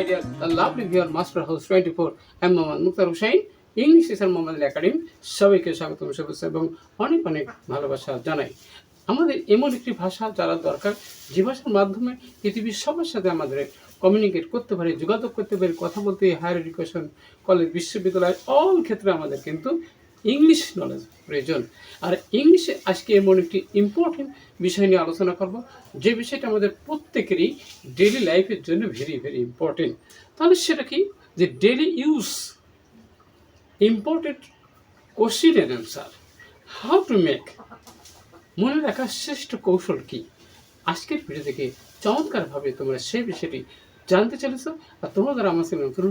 my dear, the lovely viewer, Master House 24, I'm Mohammad Mukhtar Hussain, English teacher Mohammad academy সবাইকে স্বাগতম শুভেচ্ছা এবং অনেক অনেক ভালোবাসা জানাই। আমাদের এমন একটি ভাষা যারা দরকার যে ভাষার মাধ্যমে পৃথিবীর সবার সাথে আমাদের কমিউনিকেট করতে পারি যোগাযোগ করতে পারি কথা বলতে হায়ার এডুকেশন কলেজ বিশ্ববিদ্যালয় অল ক্ষেত্রে আমাদের কিন্তু ইংলিশ নলেজ প্রয়োজন আর ইংলিশে আজকে এমন একটি ইম্পর্টেন্ট বিষয় নিয়ে আলোচনা করব, যে বিষয়টা আমাদের প্রত্যেকেরই ডেলি লাইফের জন্য ভেরি ভেরি ইম্পর্টেন্ট তাহলে সেটা কি? যে daily use important question answer how to make মনে রাখার শ্রেষ্ঠ কৌশল কি? আজকের ভিডিও থেকে চমৎকারভাবে তোমরা সেই বিষয়টি জানতে চলেছ, আর তোমরা আমার চ্যানেল নতুন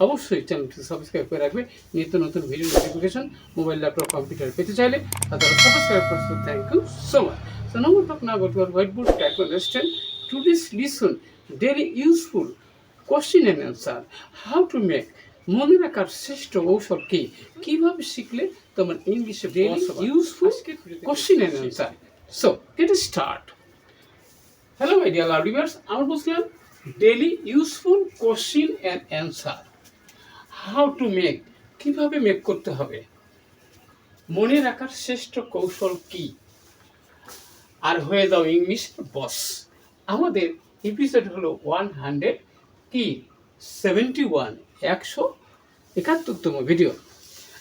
অবশ্যই চ্যানেলটি সাবস্ক্রাইব করে রাখবে। নিত্য নতুন video notification mobile laptop computer পেতে চাইলে তারা subscribe thank you so much so no more talk now about your white board type understand to this listen daily useful question and answer how to make মনে রাখার শ্রেষ্ঠ ঔষধ কি? কীভাবে শিখলে তোমার ইংলিশে daily useful question and answer so get start hello my dear love আমরা বলছিলাম daily useful question and answer how to make কীভাবে মেক করতে হবে? মনে রাখার শ্রেষ্ঠ কৌশল কি? আর হয়ে দাও ইংলিশ বস আমাদের এপিসোড হলো ওয়ান হান্ড্রেড কি সেভেন্টি ওয়ান একশো একাত্তরতম ভিডিও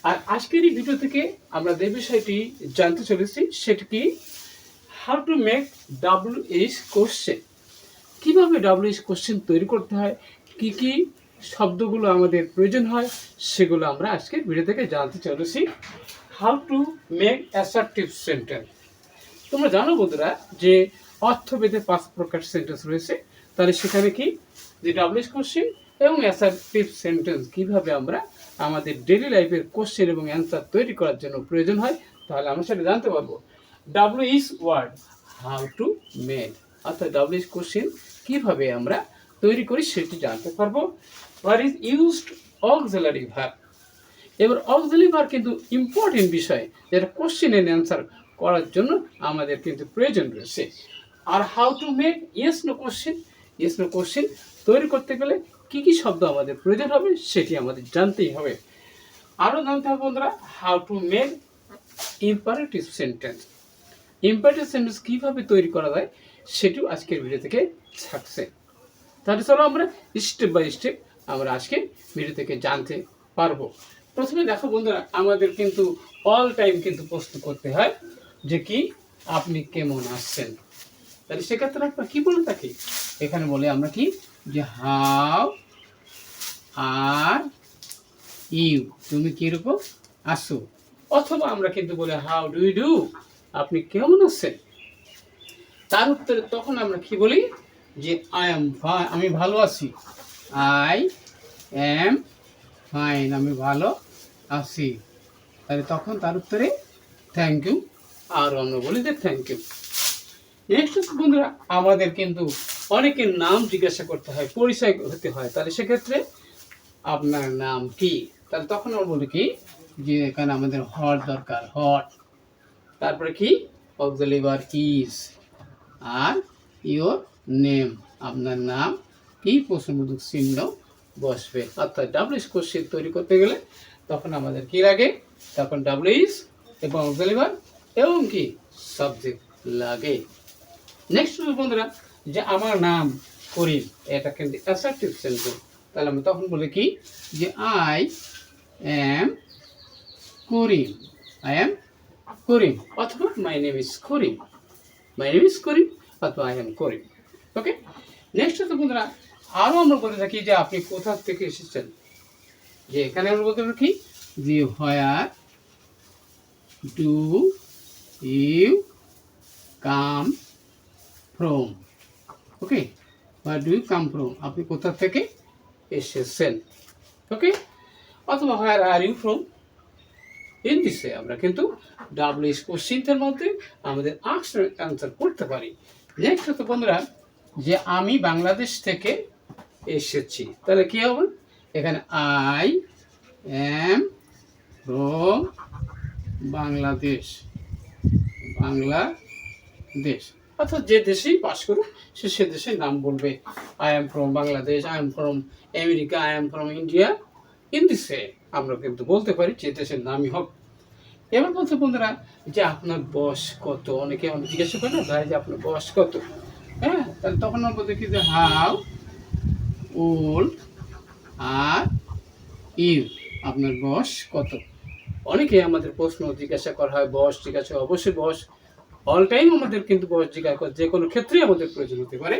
আর আজকের এই ভিডিও থেকে আমরা যে বিষয়টি জানতে চলেছি, সেটি কি? How to make W H question কীভাবে ডাব্লিউ এইচ কোশ্চেন তৈরি করতে হয়? কি কি শব্দগুলো আমাদের প্রয়োজন হয়, সেগুলো আমরা আজকের ভিডিও থেকে জানতে চলেছি। How to make assertive sentence তোমরা জানো বন্ধুরা যে অর্থভেদে পাঁচ প্রকার সেন্টেন্স রয়েছে, তাহলে সেখানে কি? যে ডাব্লিউএস কোশ্চেন এবং অ্যাসার্টিভ সেন্টেন্স কীভাবে আমরা আমাদের ডেলি লাইফের কোশ্চেন এবং অ্যান্সার তৈরি করার জন্য প্রয়োজন হয়, তাহলে আমরা সেটা জানতে পারব। W H word how to made অর্থাৎ ডাব্লিউ ইস কোশ্চেন কীভাবে আমরা তৈরি করি সেটি জানতে পারব। What is used auxiliary verb এবার অক্সিলারি ভার্ব কিন্তু ইম্পর্টেন্ট বিষয় যেটা কোশ্চেন এন্ড অ্যান্সার করার জন্য আমাদের কিন্তু প্রয়োজন রয়েছে। আর how to make yes no question yes no question তৈরি করতে গেলে কী কী শব্দ আমাদের প্রয়োজন হবে সেটি আমাদের জানতেই হবে। আরও জানতে হবে বন্ধুরা how to make imperative sentence imperative sentence কীভাবে তৈরি করা যায় সেটিও আজকের ভিডিও থেকে থাকছে। তাহলে চলো আমরা স্টেপ বাই স্টেপ আমরা আজকে ভিডিও থেকে জানতে পারব। প্রথমে দেখো বন্ধুরা, আমাদের কিন্তু অল টাইম কিন্তু প্রশ্ন করতে হয় যে কি, আপনি কেমন আসছেন তাহলে সেক্ষেত্রে আমরা কি বলে থাকি? এখানে বলে আমরা কি? যে হাউ আর ইউ তুমি কীরকম আসো অথবা আমরা কিন্তু বলি হাউ ডু ডু আপনি কেমন আছেন? তার উত্তরে তখন আমরা কি বলি? যে আই এম আমি ভালো আছি। আই এম ফাইন আমি ভালো আছি। তাহলে তখন তার উত্তরে থ্যাংক ইউ আর আমরা বলি যে থ্যাংক ইউ নেক্সট বন্ধুরা, আমাদের কিন্তু অনেকের নাম জিজ্ঞাসা করতে হয়, পরিচয় হতে হয়। তাহলে সেক্ষেত্রে আপনার নাম কি? তাহলে তখন আমরা বলি কি? যে এখানে আমাদের হট দরকার হট তারপরে কি? Auxiliary verb is are your name আপনার নাম কি প্রশ্নবোধক চিহ্ন বসবে। অর্থাৎ ডাব্লিউস কোশ্চেন তৈরি করতে গেলে তখন আমাদের কি লাগে? তখন ডাব্লিউস এবং অক্সিলিভার এবং কি? সাবজেক্ট লাগে। নেক্সট বন্ধুরা, যে আমার নাম করিম, এটা কিন্তু অ্যাসার্টিভ সেন্টেন্স তাহলে আমি তখন বলি কি? যে I am Karim. I am Karim, অথবা my name is Karim. My name is Karim, অথবা I am Karim. Okay next হচ্ছে বন্ধুরা আরও আমরা বলে থাকি যে আপনি কোথা থেকে এসেছেন? যে এখানে আমরা বলতে পারি যে where do you come from? Okay where do you come from? আপনি কোথা থেকে এসেছেন? ওকে অথবা where are you from? In this আমরা কিন্তু ডাব্লিউএস কোশ্চিনটার মধ্যে আমাদের আনসার করতে পারি। নেক্সট হতো বন্ধুরা, যে আমি বাংলাদেশ থেকে এসেছি। তাহলে কি হবে? এখানে I am from Bangladesh Bangladesh অর্থাৎ যে দেশেই পাশ করুক সে সে দেশের নাম বলবে। I am from Bangladesh I am from America I am from India in this আমরা কিন্তু বলতে পারি যে দেশের নামই হোক এবার বলছে বন্ধুরা, যে আপনার বয়স কত? অনেকে আমাকে জিজ্ঞাসা করে না যে আপনার বয়স কত? হ্যাঁ তাহলে তখন আমরা দেখি যে হাউ ওল্ড আর ইউ। আপনার বয়স কত? অনেকে আমাদের প্রশ্ন জিজ্ঞাসা করা হয়, বয়স জিজ্ঞাসা। অবশ্যই বয়স অল টাইম আমাদের কিন্তু বয়স জিজ্ঞাসা করে, যে কোনো ক্ষেত্রেই আমাদের প্রয়োজন হতে পারে।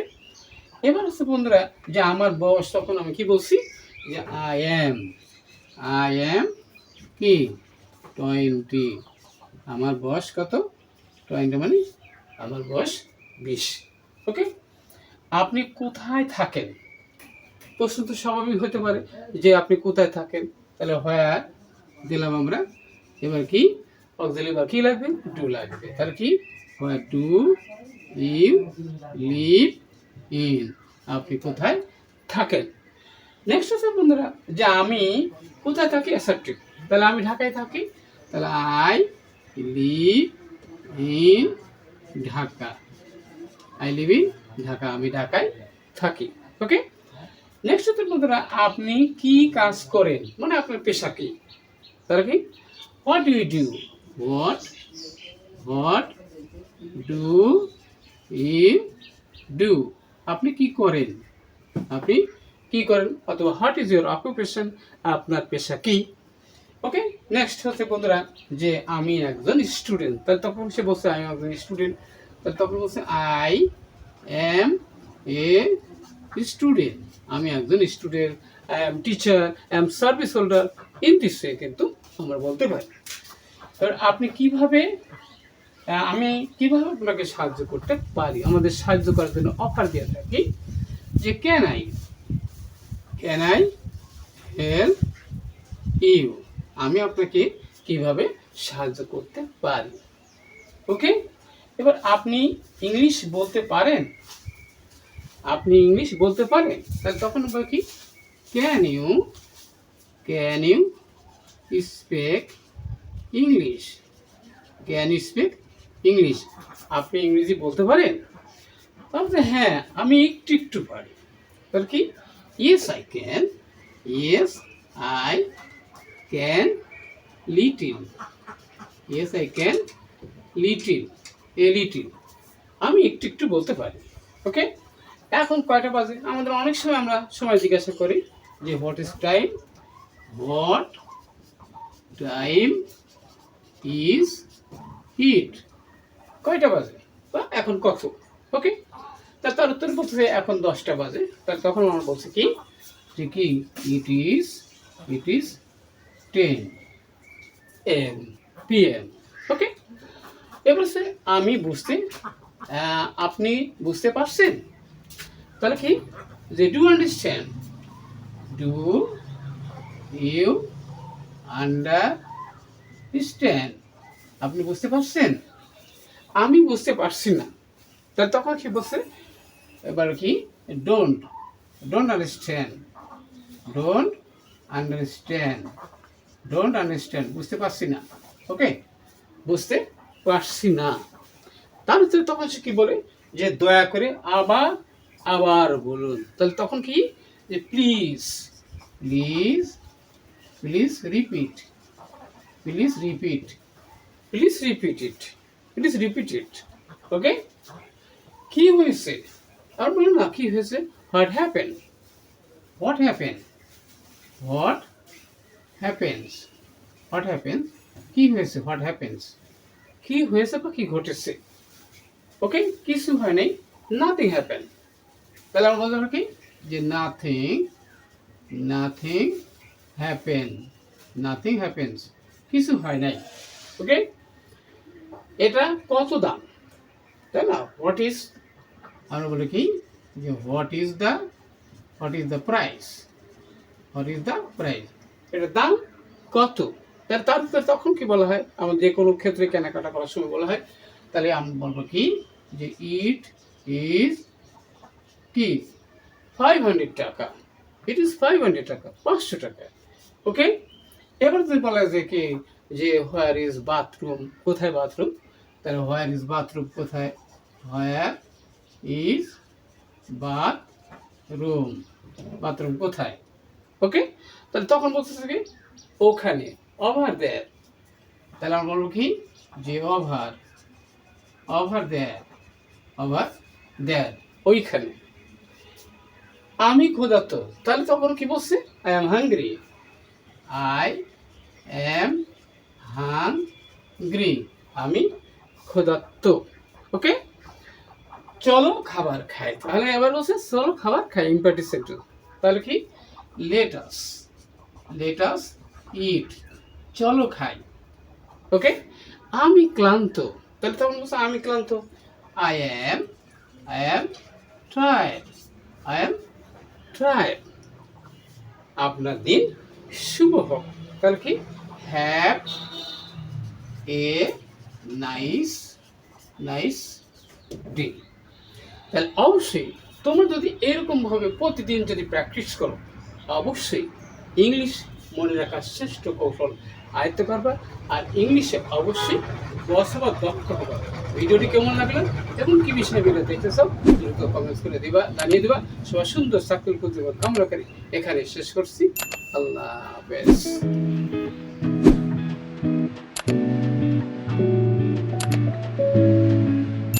এবার হচ্ছে বন্ধুরা, যে আমার বয়স, তখন আমি কি বলছি? যে আই এম আই এম কি? টোয়েন্টি আমার বয়স কত? টোয়েন্টি মানে আমার বয়স বিশ। ওকে আপনি কোথায় থাকেন? প্রশ্ন তো স্বাভাবিক হতে পারে যে আপনি কোথায় থাকেন? তাহলে হোয়ার দিলাম আমরা। এবার কি? অক্সিলারি বা কি লাগবে? টু লাগবে। তাহলে কি? Where to you live in আপনি কোথায় থাকেন? নেক্সট আছে বন্ধুরা, যে আমি কোথায় থাকি? অ্যাসার্টিভ তাহলে আমি ঢাকায় থাকি। তাহলে I live in Dhaka. I live in Dhaka, আমি ঢাকায় থাকি। ওকে নেক্সট হচ্ছে বন্ধুরা, আপনি কি কাজ করেন? মানে আপনার পেশা কি? তাহলে কি? What you do what what do you do আপনি কি করেন? আপনি কি করেন? অথবা হোয়াট ইজ ইউর অকুপেশন আপনার পেশা কি? ওকে নেক্সট হচ্ছে বন্ধুরা, যে আমি একজন স্টুডেন্ট তাহলে তখন সে বলছে আমি একজন স্টুডেন্ট তাহলে তখন বলছে আই এম এ স্টুডেন্ট আমি একজন student I am teacher I am service holder in this কিন্তু আমরা বলতে পারি। এবার আপনি কীভাবে আমি কীভাবে আপনাকে সাহায্য করতে পারি? আমাদের সাহায্য করার জন্য অফার দিয়ে থাকি যে can I can I help you আমি আপনাকে কীভাবে সাহায্য করতে পারি? ওকে এবার আপনি ইংলিশ বলতে পারেন? আপনি ইংলিশ বলতে পারেন তাহলে তখন বলে কি? Can you can you speak English can you speak English আপনি ইংরেজি বলতে পারেন? তাহলে হ্যাঁ আমি একটু একটু পারি। তাহলে কি? Yes I can yes I can little yes I can little a little আমি একটু একটু বলতে পারি। ওকে এখন কয়টা বাজে? আমাদের অনেক সময় আমরা সময় জিজ্ঞাসা করি যে what is time what time is it কয়টা বাজে? বা এখন কত? ওকে তা তার উত্তর বলছে এখন দশটা বাজে। তাহলে তখন আমরা বলছি কি? যে কি? It is it is ten AM PM okay এবার আমি বুঝতে আপনি বুঝতে পারছেন? তাহলে কি? যে do understand do you understand আপনি বুঝতে পারছেন? আমি বুঝতে পারছি না। তাহলে তখন কি বলছে? এবার কি? Don't don't understand don't understand don't understand বুঝতে পারছি না। ওকে বুঝতে পারছি না। তার তখন সে কি বলে? যে দয়া করে আবার আবার বলুন। তাহলে তখন কি? যে please please please repeat please repeat please repeat it please repeat it okay কি হয়েছে? আর বলুন না, কি হয়েছে? What happen what happen what happens what happens কি হয়েছে? হোয়াট হ্যাপেন্স কি হয়েছে বা কি ঘটেছে? ওকে কিছু হয় নাই নাথিং হ্যাপেন তাহলে আমরা বলতে পারি কি? যে nothing nothing happen nothing happens কিছু হয় নাই ওকে এটা কত দাম? তাই না? হোয়াট ইজ আমরা বলি কি? যে what is the what is the price what is the price এটার দাম কত? তার তখন কি বলা হয়? আমার যে কোনো ক্ষেত্রে কেনাকাটা করার সময় বলা হয়। তাহলে আমি বলব কি? যে ইট ইজ কি five hundred taka. It is five hundred টাকা, পাঁচশো টাকা। ওকে এবার যদি বলা যায় কি, যে হোয়ার ইজ বাথরুম কোথায় বাথরুম তাহলে হোয়ার ইজ বাথরুম কোথায়? হোয়ার ইজ বাথরুম বাথরুম কোথায়? ওকে তাহলে তখন বলতেছে কি, ওখানে ওভার দেয়ার তাহলে আমরা বলব কি, যে over over there over there ওইখানে। আমি ক্ষুধার্ত। তাহলে তখন কি বলছে? I am hungry I am hungry আমি ক্ষুধার্ত। ওকে চলো খাবার খাই। তাহলে এবার বলছে, চলো খাবার খাই ইম্পার্টি সেন্টেন্স তাহলে কি? লেটাস লেটাস ইট চলো খাই। ওকে আমি ক্লান্ত। তাহলে তখন বলছে, আমি ক্লান্ত। I am I am tired I am tired আপনার দিন শুভ হোক। তাহলে কি? Have a nice nice day তাহলে অবশ্যই তোমরা যদি এরকমভাবে প্রতিদিন যদি প্র্যাকটিস করো, অবশ্যই ইংলিশ মনে রাখার শ্রেষ্ঠ কৌশল আয়ত্ত করবা আর ইংলিশে অবশ্যই বসবা দক্ষ হবে। ভিডিওটি কেমন লাগল এবং কি বিষয়ে ভিডিও দেখতেছ, দ্রুত কমেন্টস করে দিবা, জানিয়ে দিবা। সবাই সুন্দর চাকরি করতে কামনা করি এখানে শেষ করছি। আল্লাহ হাফেজ।